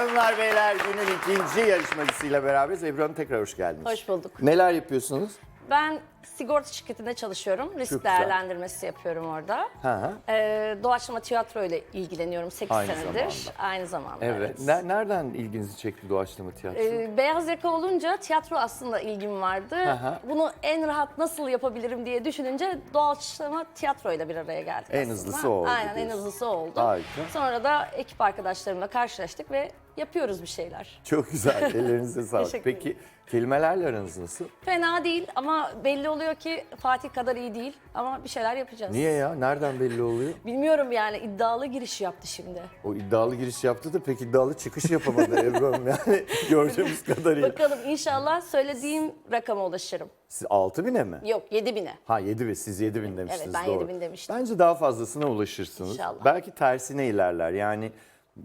Hanımlar beyler günün ikinci yarışmacısıyla beraberiz. Ebru Hanım tekrar hoş geldiniz. Hoş bulduk. Neler yapıyorsunuz? Ben sigorta şirketinde çalışıyorum. Risk güzel. değerlendirmesi yapıyorum orada. Hı. Ee, doğaçlama tiyatro ile ilgileniyorum 8 Aynı senedir. zamanda. Aynı zamanda. Evet. Ne- nereden ilginizi çekti doğaçlama tiyatro? Ee, beyaz yaka olunca tiyatro aslında ilgim vardı. hı. Bunu en rahat nasıl yapabilirim diye düşününce doğaçlama tiyatro ile bir araya geldik En aslında. hızlısı oldu Aynen en diyorsun. hızlısı oldu. Harika. Sonra da ekip arkadaşlarımla karşılaştık ve yapıyoruz bir şeyler. Çok güzel. Ellerinize sağlık. Teşekkür Peki kelimelerle aranız nasıl? Fena değil ama belli oluyor ki Fatih kadar iyi değil ama bir şeyler yapacağız. Niye ya? Nereden belli oluyor? Bilmiyorum yani iddialı giriş yaptı şimdi. O iddialı giriş yaptı da pek iddialı çıkış yapamadı Ebru Hanım. Yani gördüğümüz kadarıyla. Bakalım inşallah söylediğim rakama ulaşırım. Siz 6 bine mi? Yok 7 bine. Ha 7 bin, siz 7 bin demiştiniz ben doğru. 7 bin demiştim. Bence daha fazlasına ulaşırsınız. İnşallah. Belki tersine ilerler. Yani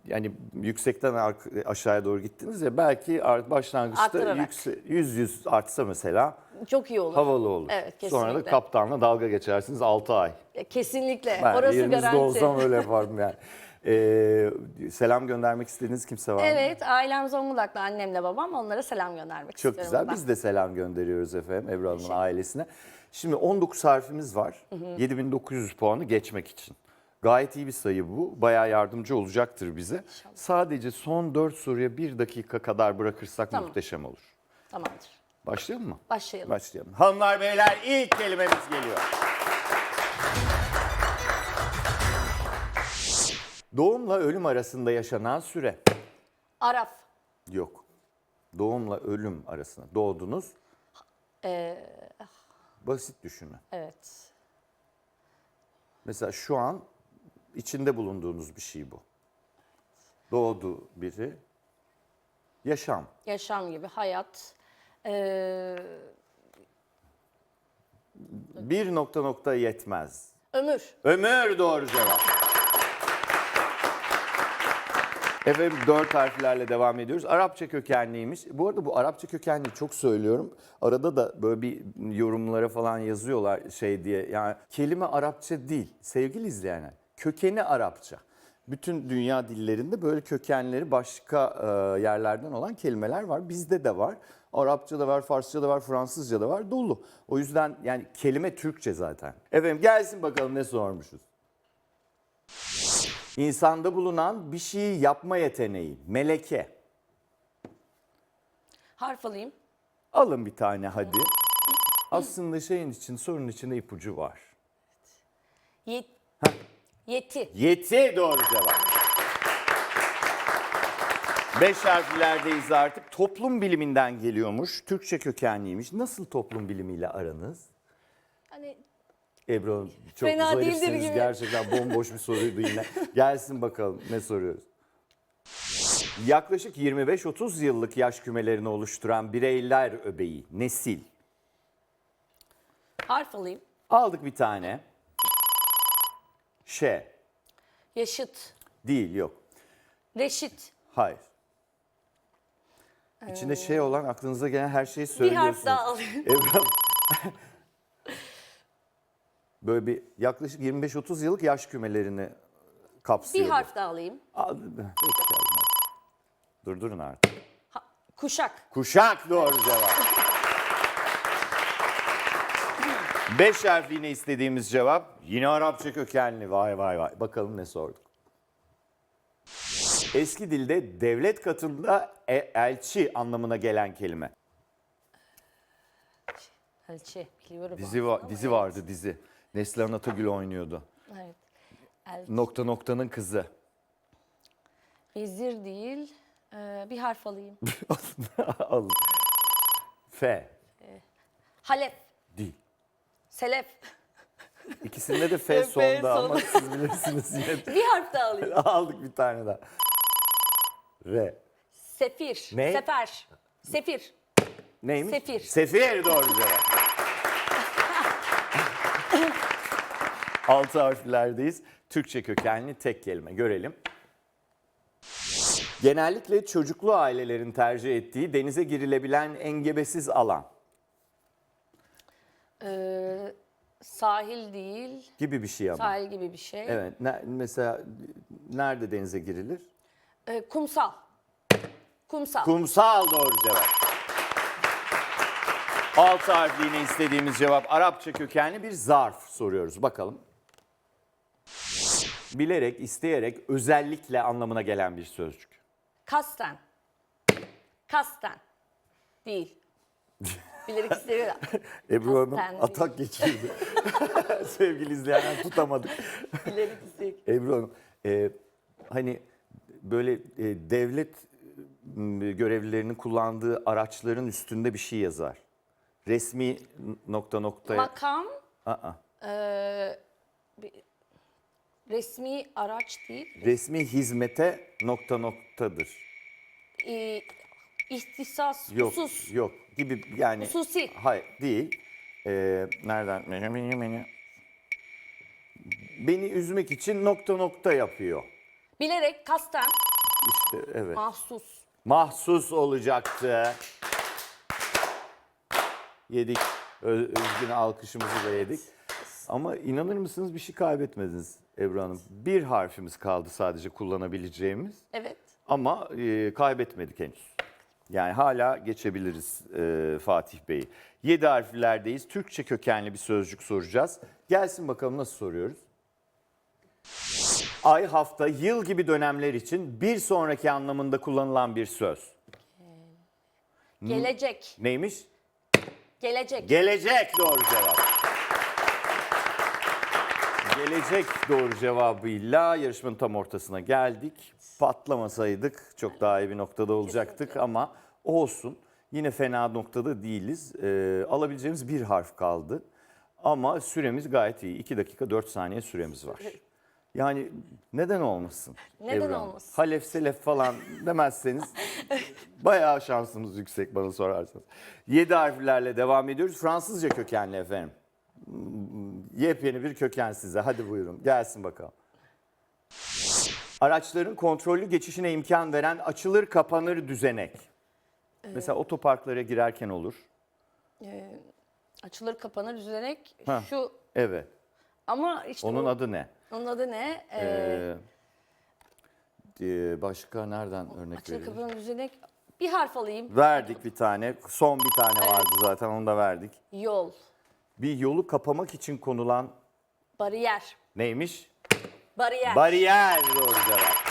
yani yüksekten aşağıya doğru gittiniz ya belki başlangıçta yükse, 100 100 artsa mesela Çok iyi olur. havalı olur. Evet, Sonra da kesinlikle. kaptanla dalga geçersiniz 6 ay. Ya, Kesinlikle. Ben Orası yerinizde garanti. olsam öyle yapardım yani. Ee, selam göndermek istediğiniz kimse var mı? Evet ailem Zonguldak'ta annemle babam onlara selam göndermek Çok istiyorum. güzel. ben. Biz de selam gönderiyoruz efendim Ebru Hanım'ın ailesine. Şimdi 19 harfimiz var. 7900 puanı geçmek için. Gayet iyi bir sayı bu. Bayağı yardımcı olacaktır bize. Sadece son 4 soruya 1 dakika kadar bırakırsak Tamam. muhteşem olur. Tamamdır. Başlayalım mı? Başlayalım. Başlayalım. Hanımlar beyler ilk kelimemiz geliyor. Doğumla ölüm arasında yaşanan süre. Araf. Yok. Doğumla ölüm arasında. Doğdunuz. Basit düşünün. Evet. Mesela şu an içinde bulunduğunuz bir şey bu. Doğdu biri. Yaşam. Yaşam gibi hayat. Ee, Bir nokta nokta yetmez. ömür. Ömür doğru cevap. Efendim dört harflerle devam ediyoruz. Arapça kökenliymiş. Bu arada bu Arapça kökenli çok söylüyorum. Arada da böyle bir yorumlara falan yazıyorlar şey diye. Yani kelime Arapça değil sevgili izleyenler. Kökeni Arapça. Bütün dünya dillerinde böyle kökenleri başka e, yerlerden olan kelimeler var. Bizde de var. Arapça da var, Farsça da var, Fransızca da var. Dolu. O yüzden yani kelime Türkçe zaten. Efendim gelsin bakalım ne sormuşuz. İnsanda bulunan bir şeyi yapma yeteneği, meleke. Harf alayım. Alın bir tane hadi. Aslında şeyin için, sorunun içinde ipucu var. Yet Yeti. Yeti doğru cevap. Beş harflerdeyiz artık. Toplum biliminden geliyormuş. Türkçe kökenliymiş. Nasıl toplum bilimiyle aranız? Hani Ebru çok Fena zarifsiniz. değildir gibi. Gerçekten bomboş bir soruydu yine. Gelsin bakalım ne soruyoruz. Yaklaşık 25-30 yıllık yaş kümelerini oluşturan bireyler öbeği, nesil. harf alayım. Aldık bir tane. Şe. Yaşıt. Değil yok. Reşit. Hayır. İçinde şey olan aklınıza gelen her şeyi Bir söylüyorsunuz. harf daha alayım. Hanım. Böyle bir yaklaşık 25-30 yıllık yaş kümelerini kapsıyor. Bir harf daha alayım. Al- Peki. Durdurun artık. Ha- kuşak. Kuşak doğru cevap. Beş harf yine istediğimiz cevap. Yine Arapça kökenli. Vay vay vay. Bakalım ne sorduk. Eski dilde devlet katında e- elçi anlamına gelen kelime. Elçi. Biliyorum. Dizi, aslında va- ama dizi evet. vardı dizi. Neslihan Atagül oynuyordu. Evet. El- Nokta noktanın kızı. Vezir değil. Ee, bir harf alayım. Alın. F. Halef. Selef. İkisinde de F F sonda ama siz bilirsiniz yine. Bir harf daha alayım. Aldık bir tane daha. R. Sefir. Ne? Sefer. Sefir. Neymiş? Sefir. Sefir doğru cevap. Altı harflerdeyiz. Türkçe kökenli tek kelime. Görelim. Genellikle çocuklu ailelerin tercih ettiği denize girilebilen engebesiz alan Ee, sahil değil. gibi bir şey ama. Sahil gibi bir şey. Evet. ne- mesela nerede denize girilir? Ee, kumsal. Kumsal. Kumsal doğru cevap. Altı harfli yine istediğimiz cevap Arapça kökenli bir zarf soruyoruz. Bakalım. Bilerek, isteyerek, özellikle anlamına gelen bir sözcük. Kasten. Kasten. Değil. Bilerek istemiyorum. Ebru Hanım atak geçirdi. Sevgili izleyenler tutamadık. Bilerek isteyerek. Ebru Hanım, e, hani böyle e, devlet m, görevlilerinin kullandığı araçların üstünde bir şey yazar. Resmi nokta nokta. Makam Aa, eee, bir- resmi araç değil. resmi hizmete nokta noktadır. Ee, ihtisas, Yok, husus. yok gibi yani. Hususi. Hayır, değil. Ee, nereden? Beni üzmek için nokta nokta yapıyor. Bilerek, kasten, İşte evet. mahsus. Mahsus olacaktı. Yedik. Özgün alkışımızı da yedik. Ama inanır mısınız bir şey kaybetmediniz Ebru Hanım. Bir harfimiz kaldı sadece kullanabileceğimiz. Evet. Ama e, kaybetmedik henüz. Yani hala geçebiliriz e, Fatih Bey'i. Yedi harflerdeyiz. Türkçe kökenli bir sözcük soracağız. Gelsin bakalım nasıl soruyoruz? Ay, hafta, yıl gibi dönemler için bir sonraki anlamında kullanılan bir söz. Gelecek. Neymiş? Gelecek. Gelecek doğru cevap. Gelecek doğru cevabıyla yarışmanın tam ortasına geldik. Patlamasaydık çok daha iyi bir noktada olacaktık ama olsun. Yine fena noktada değiliz. Ee, alabileceğimiz bir harf kaldı. Ama süremiz gayet iyi. 2 dakika 4 saniye süremiz var. Yani neden olmasın? Neden Evren? olmasın? Halef selef falan demezseniz bayağı şansımız yüksek bana sorarsanız. 7 harflerle devam ediyoruz. Fransızca kökenli efendim. Yepyeni bir köken size. Hadi buyurun. Gelsin bakalım. Araçların kontrollü geçişine imkan veren açılır kapanır düzenek. Mesela otoparklara girerken olur. Açılır kapanır düzenek. Ha. Şu Evet. ama işte Onun o- adı ne? onun adı ne? Ee, Ee, e, başka nereden örnek açılır verelim? kapanır düzenek. Bir harf alayım. Verdik bir tane. Son bir tane vardı zaten onu da verdik. Yol. Bir yolu kapamak için konulan Bariyer. neymiş? Bariyer. Bariyer doğru cevap.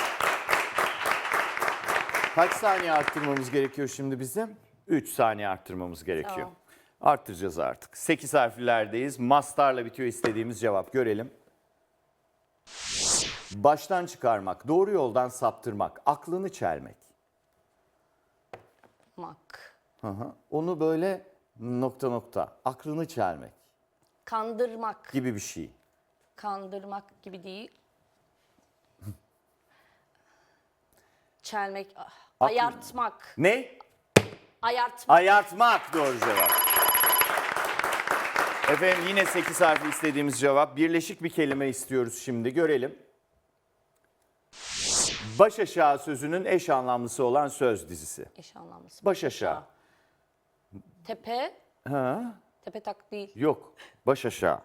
Kaç saniye arttırmamız gerekiyor şimdi bizim? 3 saniye arttırmamız gerekiyor. Tamam. Arttıracağız artık. 8 harflerdeyiz. Mastarla bitiyor istediğimiz cevap. Görelim. Baştan çıkarmak, doğru yoldan saptırmak, aklını çelmek. Mak. Hı hı. Onu böyle nokta nokta, aklını çelmek Kandırmak. gibi bir şey. Kandırmak gibi değil. Çelmek. ah, Ayartmak. Ne? Ayartmak. Ayartmak doğru cevap. Efendim yine 8 harfli istediğimiz cevap. Birleşik bir kelime istiyoruz şimdi. Görelim. Baş aşağı sözünün eş anlamlısı olan söz dizisi. Eş anlamlısı. Baş aşağı. Tepe. Ha? Tepe tak değil. Yok. Baş aşağı.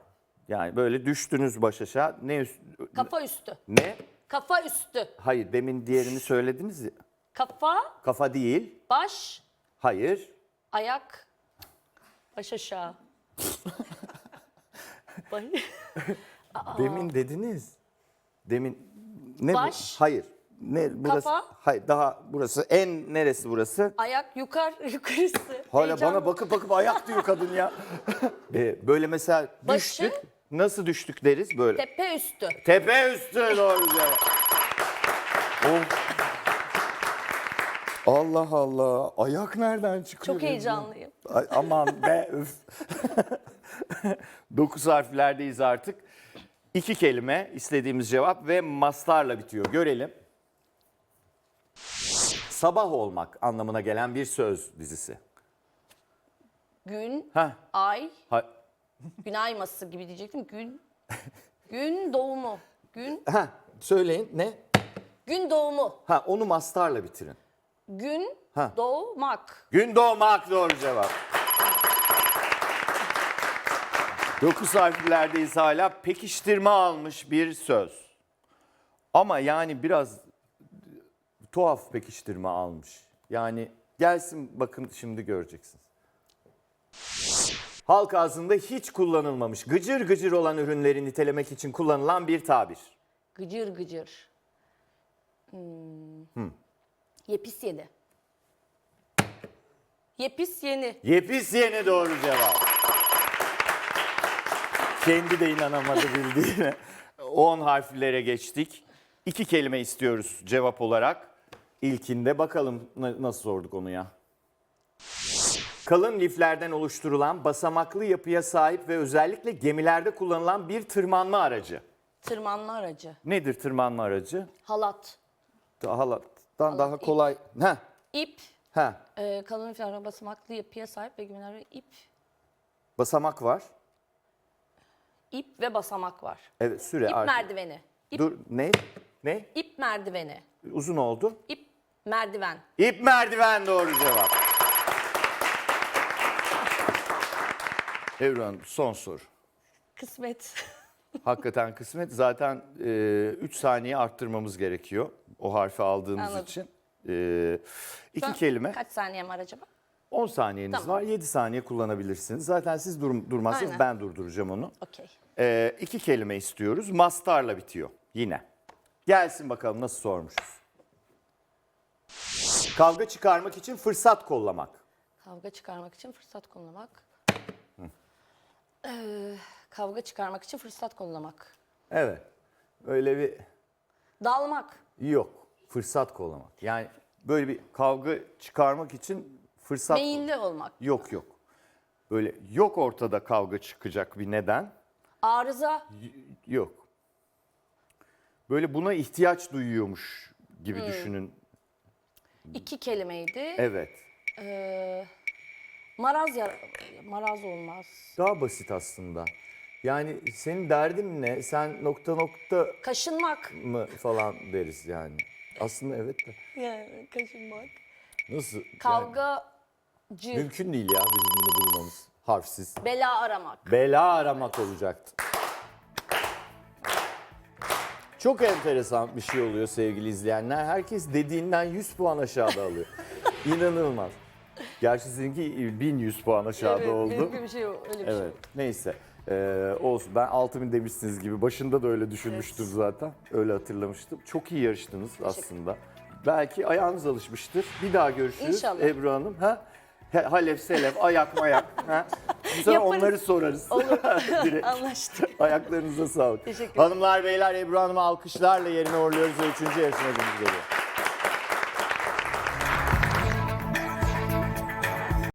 Yani böyle düştünüz baş aşağı. Ne üst, Kafa üstü. Ne? Kafa üstü. Hayır demin diğerini söylediniz ya. Kafa, Kafa değil. baş, Hayır. ayak, baş aşağı. Baş- Demin dediniz. Demin ne Baş. bu? Hayır. Ne burası? Kafa. Hayır daha burası en neresi burası? ayak yukarı yukarısı. Hala Heyecan. bana bakıp bakıp ayak diyor kadın ya. Ee, böyle mesela Başı. düştük. Nasıl düştük deriz böyle. Tepe üstü. Tepe üstü doğru cevap. Oh. Allah Allah. Ayak nereden çıkıyor? Çok heyecanlıyım. Ay, aman be. Dokuz harflerdeyiz artık. İki kelime istediğimiz cevap ve mastarla bitiyor. Görelim. Sabah olmak anlamına gelen bir söz dizisi. Gün, Heh. ay, Ha, gün ayması gibi diyecektim. Gün, gün doğumu. Gün, ha, söyleyin ne? gün doğumu. Ha, onu mastarla bitirin. Gün Ha. doğmak. Gün doğmak doğru cevap. Dokuz harflerdeyiz hala. Pekiştirme almış bir söz. Ama yani biraz tuhaf pekiştirme almış. Yani gelsin bakın şimdi göreceksiniz. Halk ağzında hiç kullanılmamış gıcır gıcır olan ürünleri nitelemek için kullanılan bir tabir. Gıcır gıcır. Hmm. Yepis yedi. Yepis yeni. Yepis yeni doğru cevap. Kendi de inanamadı bildiğine. 10 harflere geçtik. İki kelime istiyoruz cevap olarak. İlkinde bakalım na- nasıl sorduk onu ya. Kalın liflerden oluşturulan basamaklı yapıya sahip ve özellikle gemilerde kullanılan bir tırmanma aracı. Tırmanma aracı. Nedir tırmanma aracı? Halat. Halattan daha kolay. Ha, İp. ha. E, kalın filan basamaklı yapıya sahip ve gümüler ip. Basamak var. İp ve basamak var. Evet süre İp artık. merdiveni. İp, Dur ne? Ne? ip merdiveni. Uzun oldu. İp merdiven. İp merdiven doğru cevap. Evren son soru. Kısmet. Hakikaten kısmet. Zaten 3 saniye arttırmamız gerekiyor o harfi aldığımız Anladım. için. E, iki Şu an kelime. Kaç saniyem var acaba? 10 saniyeniz Tamam. var. 7 saniye kullanabilirsiniz. Zaten siz dur, durmazsanız Aynen. ben durduracağım onu. Okey. E, iki kelime istiyoruz. Mastarla bitiyor yine. Gelsin bakalım nasıl sormuşuz. Kavga çıkarmak için fırsat kollamak. Kavga çıkarmak için fırsat kollamak. Ee, kavga çıkarmak için fırsat kollamak. Evet. Öyle bir Dalmak. yok. Fırsat kollamak. Yani böyle bir kavga çıkarmak için fırsat Meyilli olmak. yok yok. Böyle yok ortada kavga çıkacak bir neden. Arıza. Y- Yok. Böyle buna ihtiyaç duyuyormuş gibi düşünün. İki kelimeydi. Evet. Ee, maraz ya maraz olmaz. Daha basit aslında. Yani senin derdin ne? Sen nokta nokta Kaşınmak. mı falan deriz yani. Aslında evet de. Yani kaşınmak. Nasıl? Yani Kavgacı. mümkün değil ya bizim bunu bulmamız. Harfsiz. Bela aramak. Bela aramak olacaktı. Çok enteresan bir şey oluyor sevgili izleyenler. Herkes dediğinden 100 puan aşağıda alıyor. İnanılmaz. Gerçi sizinki 1100 puan aşağıda oldu. benimki bir şey öyle bir şey Evet. yok. Neyse. Ee, olsun. Ben 6000 demişsiniz gibi. Başında da öyle düşünmüştüm zaten. Öyle hatırlamıştım. Çok iyi yarıştınız aslında. Belki ayağınız alışmıştır. Bir daha görüşürüz İnşallah. Ebru Hanım. Ha? He- Halef, selef, ayak mayak. Ha? Bu sefer Yaparız. onları sorarız. Direkt. Anlaştık. Ayaklarınıza sağlık. Teşekkür ederim. Hanımlar beyler Ebru Hanım'ı alkışlarla yerine uğurluyoruz ve üçüncü yarışmacımız geliyor.